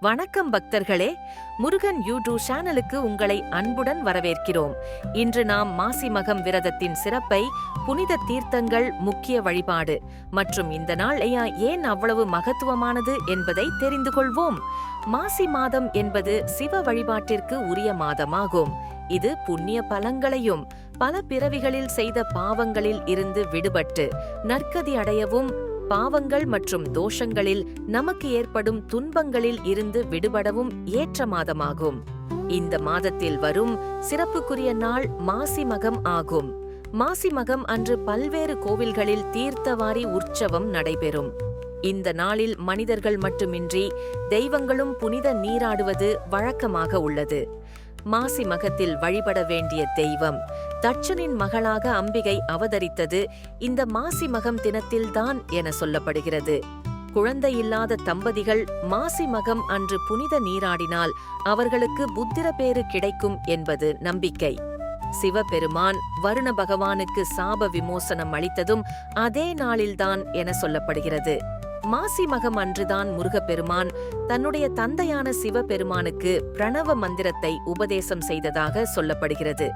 வணக்கம் பக்தர்களே முருகன் யூடியூ சேனலுக்கு உங்களை அன்புடன் வரவேற்கிறோம். இன்று நாம் மாசி மகம் விரதத்தின் சிறப்பை புனித தீர்த்தங்கள் முக்கிய வழிபாடு மற்றும் இந்த நாள் ஐயா ஏன் அவ்வளவு மகத்துவமானது என்பதை தெரிந்து கொள்வோம். மாசி மாதம் என்பது சிவ வழிபாட்டிற்கு உரிய மாதமாகும். இது புண்ணிய பலங்களையும் பல பிறவிகளில் செய்த பாவங்களில் இருந்து விடுபட்டு நற்கதி அடையவும் பாவங்கள் மற்றும் தோஷங்களில் நமக்கு ஏற்படும் துன்பங்களில் இருந்து விடுபடவும் ஏற்ற மாதமாகும். இந்த மாதத்தில் வரும் சிறப்புக்குரிய நாள் மாசி மகம் ஆகும். மாசி மகம் அன்று பல்வேறு கோவில்களில் தீர்த்தவாரி உற்சவம் நடைபெறும். இந்த நாளில் மனிதர்கள் மட்டுமின்றி தெய்வங்களும் புனித நீராடுவது வழக்கமாக உள்ளது. மாசி மகத்தில் வழிபட வேண்டிய தெய்வம். தட்சனின் மகளாக அம்பிகை அவதரித்தது இந்த மாசி மகம் தினத்தில்தான் என சொல்லப்படுகிறது. குழந்தை இல்லாத தம்பதிகள் மாசி மகம் அன்று புனித நீராடினால் அவர்களுக்கு புத்திர பேறு கிடைக்கும் என்பது நம்பிக்கை. சிவபெருமான் வருண பகவானுக்கு சாப விமோசனம் அளித்ததும் அதே நாளில்தான் என சொல்லப்படுகிறது. மாசி மகம் அன்றுதான் முருகப்பெருமான் தன்னுடைய தந்தையான சிவபெருமானுக்கு பிரணவ மந்திரத்தை உபதேசம் செய்ததாக சொல்லப்படுகிறது.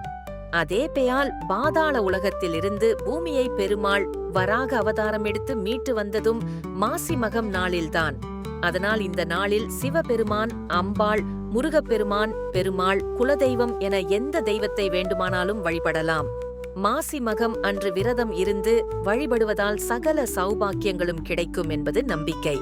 அதே பெயால் பாதாள உலகத்திலிருந்து பூமியை பெருமாள் வராக அவதாரம் எடுத்து மீட்டு வந்ததும் மாசி மகம் நாளில்தான். அதனால் இந்த நாளில் சிவபெருமான் அம்பாள் முருகப்பெருமான் பெருமாள் குலதெய்வம் என எந்த தெய்வத்தை வேண்டுமானாலும் வழிபடலாம். மாசி மகம் அன்று விரதம் இருந்து வழிபடுவதால் சகல சௌபாக்கியங்களும் கிடைக்கும் என்பது நம்பிக்கை.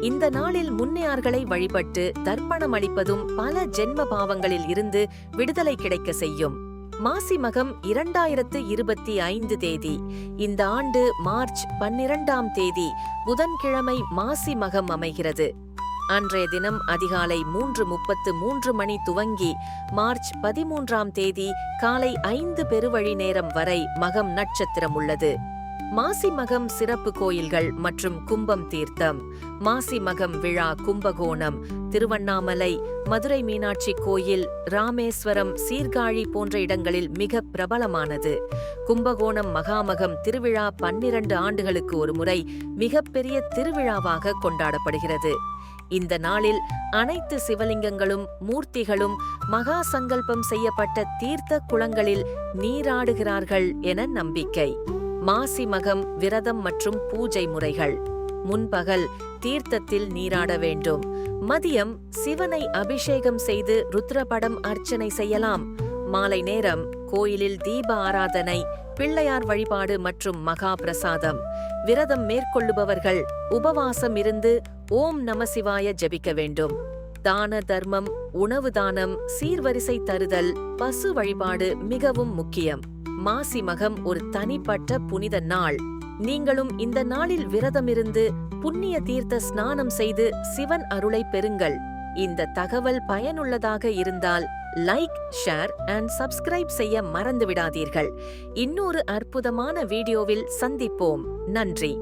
இந்த நாளில் முன்னையார்களை வழிபட்டு தர்ப்பணம் அளிப்பதும் பல ஜென்ம பாவங்களில் இருந்து விடுதலை கிடைக்க செய்யும். மாசி மகம் இரண்டாயிரத்து இருபத்தி ஐந்து தேதி இந்த ஆண்டு மார்ச் பன்னிரண்டாம் தேதி புதன்கிழமை மாசி மகம் அமைகிறது. அன்றைய தினம் அதிகாலை மூன்று முப்பத்து மூன்று மணி துவங்கி மார்ச் பதிமூன்றாம் தேதி காலை ஐந்து பெருவழி நேரம் வரை மகம் நட்சத்திரம் உள்ளது. மாசி மகம் சிறப்பு கோயில்கள் மற்றும் கும்பம் தீர்த்தம். மாசி மகம் விழா கும்பகோணம் திருவண்ணாமலை மதுரை மீனாட்சி கோயில் ராமேஸ்வரம் சீர்காழி போன்ற இடங்களில் மிக பிரபலமானது. கும்பகோணம் மகாமகம் திருவிழா பன்னிரண்டு ஆண்டுகளுக்கு ஒருமுறை மிகப்பெரிய திருவிழாவாக கொண்டாடப்படுகிறது. இந்த நாளில் அனைத்து சிவலிங்கங்களும் மூர்த்திகளும் மகா சங்கல்பம் செய்யப்பட்ட தீர்த்த குளங்களில் நீராடுகிறார்கள் என நம்பிக்கை. மாசி மகம் விரதம் மற்றும் பூஜை முறைகள். முன்பகல் தீர்த்தத்தில் நீராட வேண்டும். மதியம் சிவனை அபிஷேகம் செய்து ருத்ரபடம் அர்ச்சனை செய்யலாம். மாலை நேரம் கோயிலில் தீப ஆராதனை பிள்ளையார் வழிபாடு மற்றும் மகா பிரசாதம் விரதம் மேற்கொள்ளுபவர்கள் உபவாசம் இருந்து ஓம் நமசிவாய ஜபிக்க வேண்டும். தான தர்மம் உணவு தானம் சீர்வரிசை தருதல் பசு வழிபாடு மிகவும் முக்கியம். மாசி மகம் ஒரு தனிப்பட்ட புனித நாள். நீங்களும் இந்த நாளில் விரதமிருந்து புண்ணிய தீர்த்த ஸ்நானம் செய்து சிவன் அருளை பெறுங்கள். இந்த தகவல் பயனுள்ளதாக இருந்தால் லைக் ஷேர் அண்ட் சப்ஸ்கிரைப் செய்ய மறந்து விடாதீர்கள் இன்னொரு அற்புதமான வீடியோவில் சந்திப்போம். நன்றி.